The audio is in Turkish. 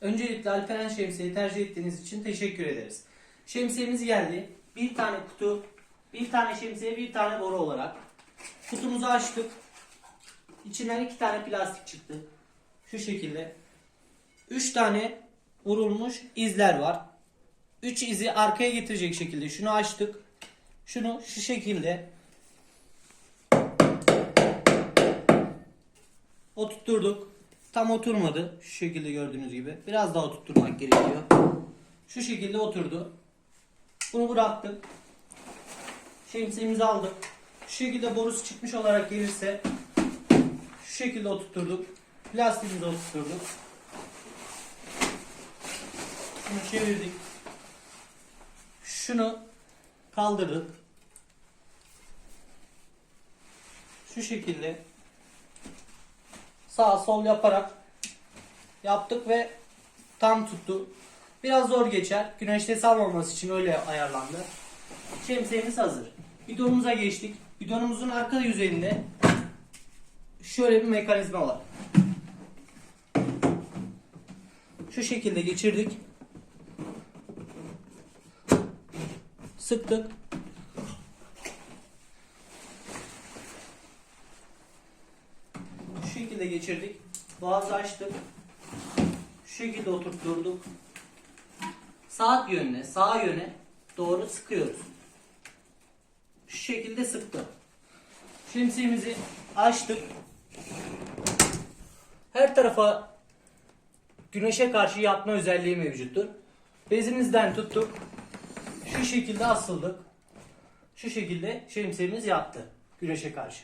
Öncelikle Alperen Şemsiye'yi tercih ettiğiniz için teşekkür ederiz. Şemsiyemiz geldi. Bir tane kutu, bir tane şemsiye, bir tane boru olarak. Kutumuzu açtık. İçinden iki tane plastik çıktı. Şu şekilde. Üç tane vurulmuş izler var. Üç izi arkaya getirecek şekilde şunu açtık. Şunu şu şekilde oturtturduk. Tam oturmadı. Şu şekilde gördüğünüz gibi. Biraz daha oturtturmak gerekiyor. Şu şekilde oturdu. Bunu bıraktık. Şemsiyemizi aldık. Şu şekilde borusu çıkmış olarak gelirse şu şekilde oturtturduk. Plastiğimizi oturtturduk. Şunu çevirdik. Şunu kaldırdık. Şu şekilde sağ sol yaparak yaptık ve tam tuttu. Biraz zor geçer. Güneşte salmaması için öyle ayarlandı. Şemsiyemiz hazır. Bidonumuza geçtik. Bidonumuzun arka yüzeyinde şöyle bir mekanizma var. Şu şekilde geçirdik. Sıktık. Şekilde geçirdik. Boğazı açtık. Şu şekilde oturtturduk. Saat yönüne, sağ yöne doğru sıkıyoruz. Şu şekilde sıktı. Şemsiyemizi açtık. Her tarafa güneşe karşı yatma özelliği mevcuttur. Bezimizden tuttuk. Şu şekilde asıldık. Şu şekilde şemsiyemiz yattı güneşe karşı.